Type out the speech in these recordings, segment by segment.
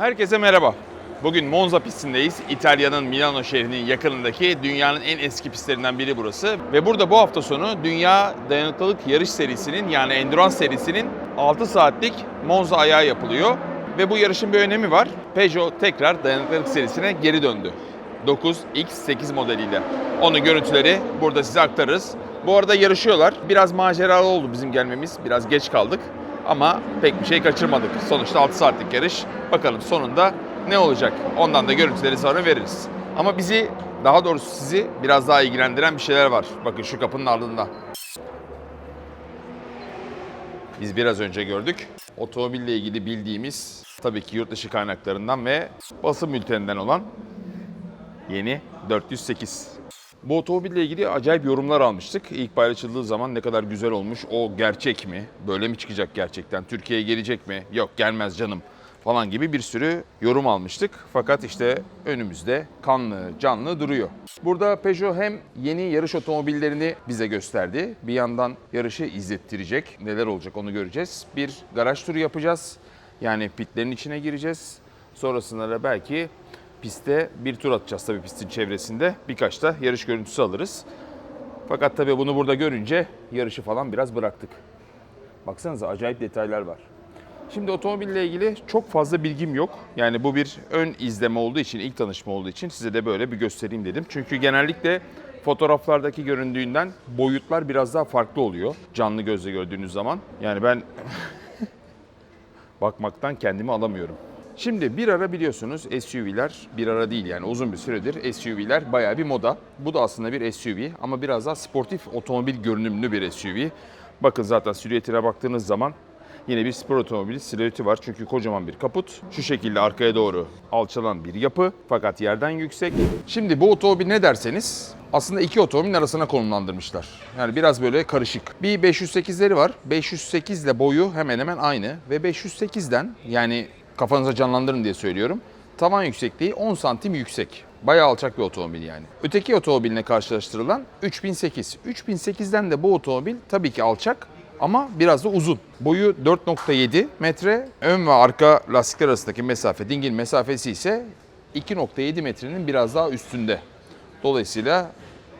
Herkese merhaba. Bugün Monza pistindeyiz. İtalya'nın Milano şehrinin yakınındaki dünyanın en eski pistlerinden biri burası. Ve burada bu hafta sonu Dünya Dayanıklılık Yarış serisinin yani Endurance serisinin 6 saatlik Monza ayağı yapılıyor. Ve bu yarışın bir önemi var. Peugeot tekrar dayanıklılık serisine geri döndü. 9X8 modeliyle. Onun görüntüleri burada size aktarırız. Bu arada yarışıyorlar. Biraz maceralı oldu bizim gelmemiz. Biraz geç kaldık. Ama pek bir şey kaçırmadık. Sonuçta 6 saatlik yarış. Bakalım sonunda ne olacak? Ondan da görüntüleri sonra veririz. Ama bizi, daha doğrusu sizi biraz daha ilgilendiren bir şeyler var. Bakın şu kapının ardında. Biz biraz önce gördük. Otomobille ilgili bildiğimiz tabii ki yurt dışı kaynaklarından ve basın bülteninden olan yeni 408. Bu otomobille ilgili acayip yorumlar almıştık. İlk paylaşıldığı zaman ne kadar güzel olmuş, o gerçek mi, böyle mi çıkacak gerçekten, Türkiye'ye gelecek mi, yok gelmez canım falan gibi bir sürü yorum almıştık. Fakat işte önümüzde kanlı, canlı duruyor. Burada Peugeot hem yeni yarış otomobillerini bize gösterdi. Bir yandan yarışı izlettirecek. Neler olacak onu göreceğiz. Bir garaj turu yapacağız. Yani pitlerin içine gireceğiz. Sonrasında da belki pistte bir tur atacağız tabii pistin çevresinde. Birkaç da yarış görüntüsü alırız. Fakat tabii bunu burada görünce yarışı falan biraz bıraktık. Baksanıza acayip detaylar var. Şimdi otomobille ilgili çok fazla bilgim yok. Yani bu bir ön izleme olduğu için, ilk tanışma olduğu için size de böyle bir göstereyim dedim. Çünkü genellikle fotoğraflardaki göründüğünden boyutlar biraz daha farklı oluyor. Canlı gözle gördüğünüz zaman. Yani ben bakmaktan kendimi alamıyorum. Şimdi bir ara biliyorsunuz SUV'ler bir ara değil yani uzun bir süredir SUV'ler bayağı bir moda. Bu da aslında bir SUV ama biraz daha sportif otomobil görünümlü bir SUV. Bakın zaten silüetine baktığınız zaman yine bir spor otomobili silüeti var. Çünkü kocaman bir kaput. Şu şekilde arkaya doğru alçalan bir yapı fakat yerden yüksek. Şimdi bu otomobil ne derseniz aslında iki otomobilin arasına konumlandırmışlar. Yani biraz böyle karışık. Bir 508'leri var. 508 ile boyu hemen hemen aynı ve 508'den yani kafanıza canlandırın diye söylüyorum. Tavan yüksekliği 10 santim yüksek. Bayağı alçak bir otomobil yani. Öteki otomobiline karşılaştırılan 3008. 3008'den de bu otomobil tabii ki alçak ama biraz da uzun. Boyu 4.7 metre. Ön ve arka lastikler arasındaki mesafe, dingil mesafesi ise 2.7 metrenin biraz daha üstünde. Dolayısıyla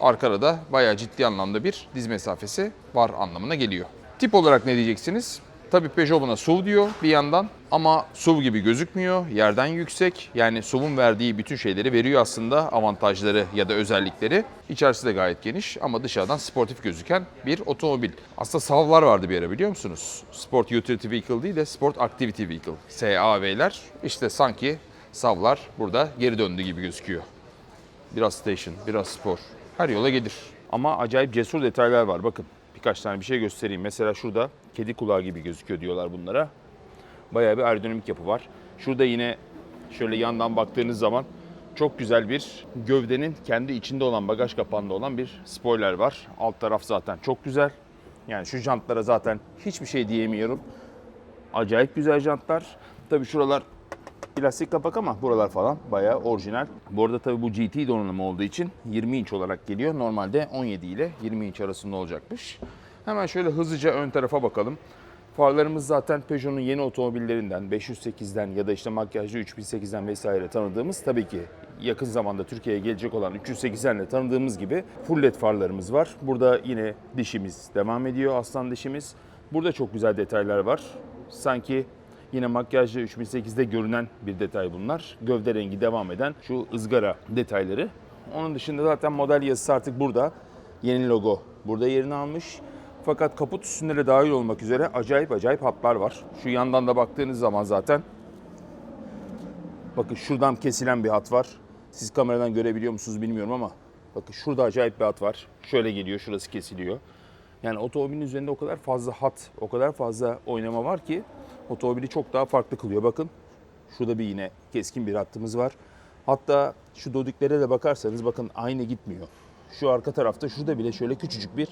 arkada da bayağı ciddi anlamda bir diz mesafesi var anlamına geliyor. Tip olarak ne diyeceksiniz? Tabii Peugeot buna SUV diyor bir yandan ama SUV gibi gözükmüyor. Yerden yüksek. Yani SUV'un verdiği bütün şeyleri veriyor aslında avantajları ya da özellikleri. İçerisi de gayet geniş ama dışarıdan sportif gözüken bir otomobil. Aslında SAV'lar vardı bir ara biliyor musunuz? Sport Utility Vehicle değil de Sport Activity Vehicle. SAV'ler. İşte sanki SAV'lar burada geri döndü gibi gözüküyor. Biraz station, biraz spor. Her yola gelir. Ama acayip cesur detaylar var. Bakın birkaç tane bir şey göstereyim. Mesela şurada kedi kulağı gibi gözüküyor diyorlar bunlara. Bayağı bir aerodinamik yapı var. Şurada yine şöyle yandan baktığınız zaman çok güzel bir gövdenin kendi içinde olan bagaj kapağında olan bir spoiler var. Alt taraf zaten çok güzel. Yani şu jantlara zaten hiçbir şey diyemiyorum. Acayip güzel jantlar. Tabii şuralar plastik kapak ama buralar falan bayağı orijinal. Bu arada tabii bu GT donanımı olduğu için 20 inç olarak geliyor. Normalde 17 ile 20 inç arasında olacakmış. Hemen şöyle hızlıca ön tarafa bakalım. Farlarımız zaten Peugeot'un yeni otomobillerinden 508'den ya da işte makyajlı 3008'den vesaire tanıdığımız tabii ki yakın zamanda Türkiye'ye gelecek olan 308'den de tanıdığımız gibi full led farlarımız var. Burada yine dişimiz devam ediyor aslan dişimiz. Burada çok güzel detaylar var. Sanki Yine makyajlı 3008'de görünen bir detay bunlar. Gövde rengi devam eden şu ızgara detayları. Onun dışında zaten model yazısı artık burada. Yeni logo burada yerini almış. Fakat kaput üstünde de dahil olmak üzere acayip acayip hatlar var. Şu yandan da baktığınız zaman zaten bakın şuradan kesilen bir hat var. Siz kameradan görebiliyor musunuz bilmiyorum ama bakın şurada acayip bir hat var. Şöyle geliyor, şurası kesiliyor. Yani otomobilin üzerinde o kadar fazla hat, o kadar fazla oynama var ki otomobili çok daha farklı kılıyor. Bakın şurada bir yine keskin bir hattımız var. Hatta şu dodiklere de bakarsanız bakın aynı gitmiyor. Şu arka tarafta şurada bile şöyle küçücük bir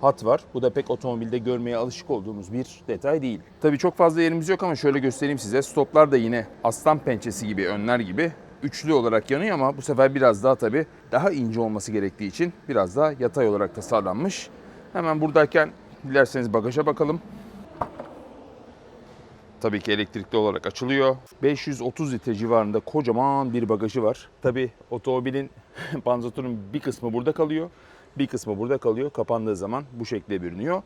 hat var. Bu da pek otomobilde görmeye alışık olduğumuz bir detay değil. Tabii çok fazla yerimiz yok ama şöyle göstereyim size. Stoplar da yine aslan pençesi gibi, önler gibi üçlü olarak yanıyor ama bu sefer biraz daha tabii daha ince olması gerektiği için biraz daha yatay olarak tasarlanmış. Hemen buradayken dilerseniz bagaja bakalım. Tabii ki elektrikli olarak açılıyor. 530 litre civarında kocaman bir bagajı var. Tabii otomobilin panzotörün bir kısmı burada kalıyor. Bir kısmı burada kalıyor. Kapandığı zaman bu şekilde bürünüyor.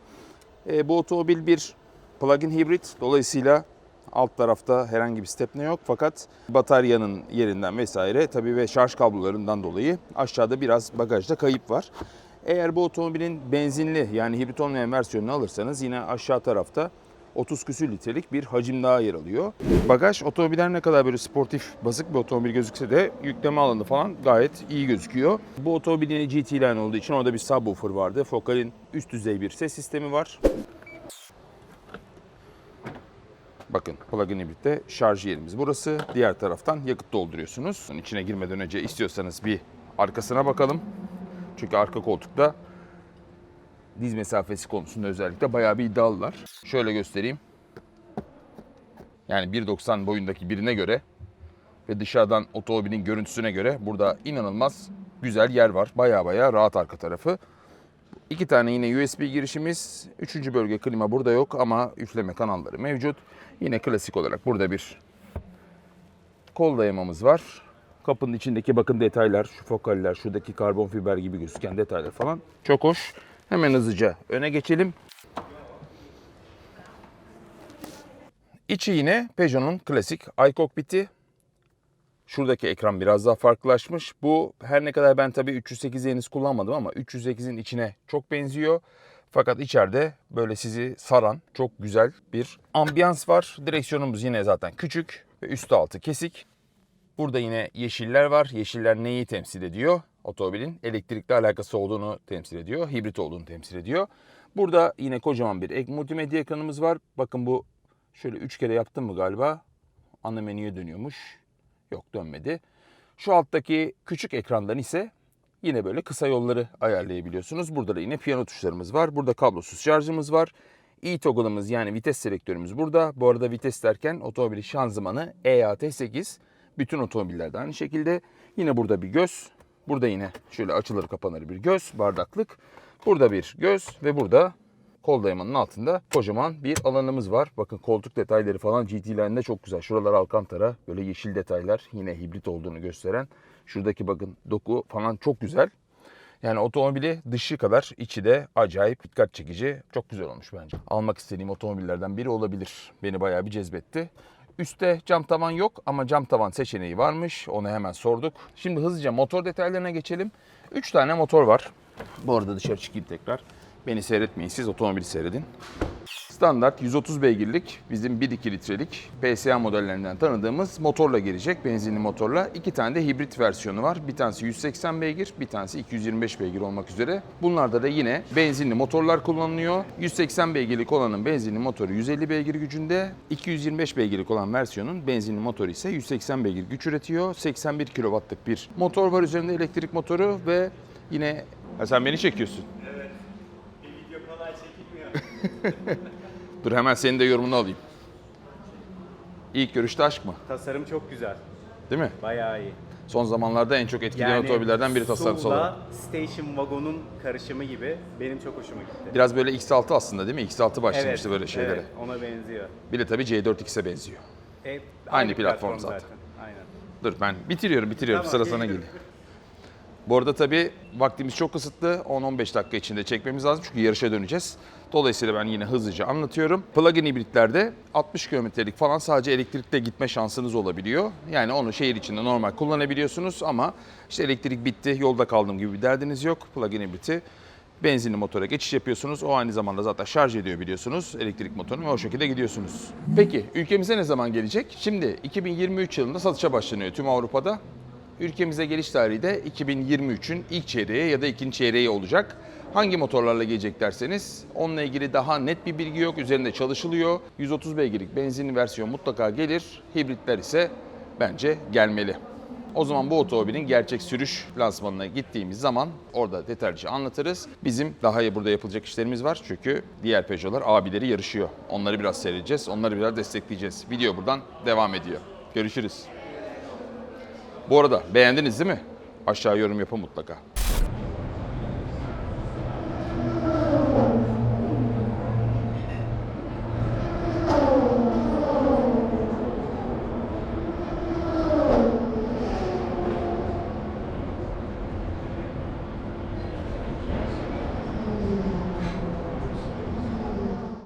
E, bu otomobil bir plug-in hibrit. Dolayısıyla alt tarafta herhangi bir stepne yok. Fakat bataryanın yerinden vesaire tabii ve şarj kablolarından dolayı aşağıda biraz bagajda kayıp var. Eğer bu otomobilin benzinli yani hibrit olmayan versiyonunu alırsanız yine aşağı tarafta 30 küsür litrelik bir hacim daha yer alıyor. Bagaj otomobiller ne kadar böyle sportif, basık bir otomobil gözükse de yükleme alanı falan gayet iyi gözüküyor. Bu otomobil yine GT line olduğu için orada bir subwoofer vardı. Focal'in üst düzey bir ses sistemi var. Bakın plug-in hibritte şarj yerimiz burası. Diğer taraftan yakıt dolduruyorsunuz. İçine girmeden önce istiyorsanız bir arkasına bakalım. Çünkü arka koltukta diz mesafesi konusunda özellikle bayağı bir iddialılar. Şöyle göstereyim. Yani 1.90 boyundaki birine göre ve dışarıdan otomobilin görüntüsüne göre burada inanılmaz güzel yer var. Bayağı bayağı rahat arka tarafı. İki tane yine USB girişimiz. Üçüncü bölge klima burada yok ama üfleme kanalları mevcut. Yine klasik olarak burada bir kol dayamamız var. Kapının içindeki bakın detaylar, şu fokaller, şuradaki karbon fiber gibi gözüken detaylar falan çok hoş. Hemen hızlıca öne geçelim. İçi yine Peugeot'un klasik iCockpit'i. Şuradaki ekran biraz daha farklılaşmış. Bu her ne kadar ben tabii 308'i henüz kullanmadım ama 308'in içine çok benziyor. Fakat içeride böyle sizi saran çok güzel bir ambiyans var. Direksiyonumuz yine zaten küçük ve üstü altı kesik. Burada yine yeşiller var. Yeşiller neyi temsil ediyor? Otomobilin elektrikli alakası olduğunu temsil ediyor. Hibrit olduğunu temsil ediyor. Burada yine kocaman bir ek multimedya ekranımız var. Bakın bu şöyle 3 kere yaptım mı galiba? Ana menüye dönüyormuş. Yok dönmedi. Şu alttaki küçük ekrandan ise yine böyle kısa yolları ayarlayabiliyorsunuz. Burada da yine piyano tuşlarımız var. Burada kablosuz şarjımız var. E-toggle'ımız yani vites selektörümüz burada. Bu arada vites derken otomobilin şanzımanı E EAT8. Bütün otomobillerde aynı şekilde. Yine burada bir göz. Burada yine şöyle açılır kapanır bir göz, bardaklık. Burada bir göz ve burada kol dayamanın altında kocaman bir alanımız var. Bakın koltuk detayları falan GT Line'de çok güzel. Şuralar Alcantara böyle yeşil detaylar yine hibrit olduğunu gösteren. Şuradaki bakın doku falan çok güzel. Yani otomobili dışı kadar içi de acayip dikkat çekici. Çok güzel olmuş bence. Almak istediğim otomobillerden biri olabilir. Beni bayağı bir cezbetti. Üste cam tavan yok ama cam tavan seçeneği varmış. Onu hemen sorduk. Şimdi hızlıca motor detaylarına geçelim. 3 tane motor var. Bu arada dışarı çıkayım tekrar. Beni seyretmeyin siz otomobili seyredin. Standart 130 beygirlik bizim 1.2 litrelik PSA modellerinden tanıdığımız motorla gelecek. Benzinli motorla. İki tane de hibrit versiyonu var. Bir tanesi 180 beygir, bir tanesi 225 beygir olmak üzere. Bunlarda da yine benzinli motorlar kullanılıyor. 180 beygirlik olanın benzinli motoru 150 beygir gücünde. 225 beygirlik olan versiyonun benzinli motoru ise 180 beygir güç üretiyor. 81 kW'lık bir motor var üzerinde elektrik motoru ve yine... Ha, sen beni çekiyorsun. Video kolay çekilmiyor. Dur hemen senin de yorumunu alayım. İlk görüşte aşk mı? Tasarım çok güzel. Değil mi? Bayağı iyi. Son zamanlarda en çok etkileyen otomobillerden biri tasarımsal olarak. Station Wagon'un karışımı gibi benim çok hoşuma gitti. Biraz böyle X6 aslında değil mi? X6 başlamıştı böyle şeylere. Evet, ona benziyor. Bir de tabii C4X'e benziyor. E, Aynı platform zaten. Aynen. Dur ben bitiriyorum bitiriyorum Tamam, sıra sana geliyor. Bu arada tabii vaktimiz çok kısıtlı. 10-15 dakika içinde çekmemiz lazım çünkü yarışa döneceğiz. Dolayısıyla ben yine hızlıca anlatıyorum. Plug-in hibritlerde 60 kilometrelik falan sadece elektrikle gitme şansınız olabiliyor. Yani onu şehir içinde normal kullanabiliyorsunuz ama işte elektrik bitti, yolda kaldım gibi bir derdiniz yok. Plug-in hibriti benzinli motora geçiş yapıyorsunuz. O aynı zamanda zaten şarj ediyor biliyorsunuz elektrik motorunu ve o şekilde gidiyorsunuz. Peki ülkemize ne zaman gelecek? Şimdi 2023 yılında satışa başlanıyor tüm Avrupa'da. Ülkemize geliş tarihi de 2023'ün ilk çeyreği ya da ikinci çeyreği olacak. Hangi motorlarla gelecek derseniz onunla ilgili daha net bir bilgi yok. Üzerinde çalışılıyor. 130 beygirlik benzinli versiyon mutlaka gelir. Hibritler ise bence gelmeli. O zaman bu otomobilin gerçek sürüş lansmanına gittiğimiz zaman orada detaylıca anlatırız. Bizim daha iyi burada yapılacak işlerimiz var. Çünkü diğer Peugeot'lar abileri yarışıyor. Onları biraz seyredeceğiz. Onları biraz destekleyeceğiz. Video buradan devam ediyor. Görüşürüz. Bu arada beğendiniz değil mi? Aşağı yorum yapın mutlaka.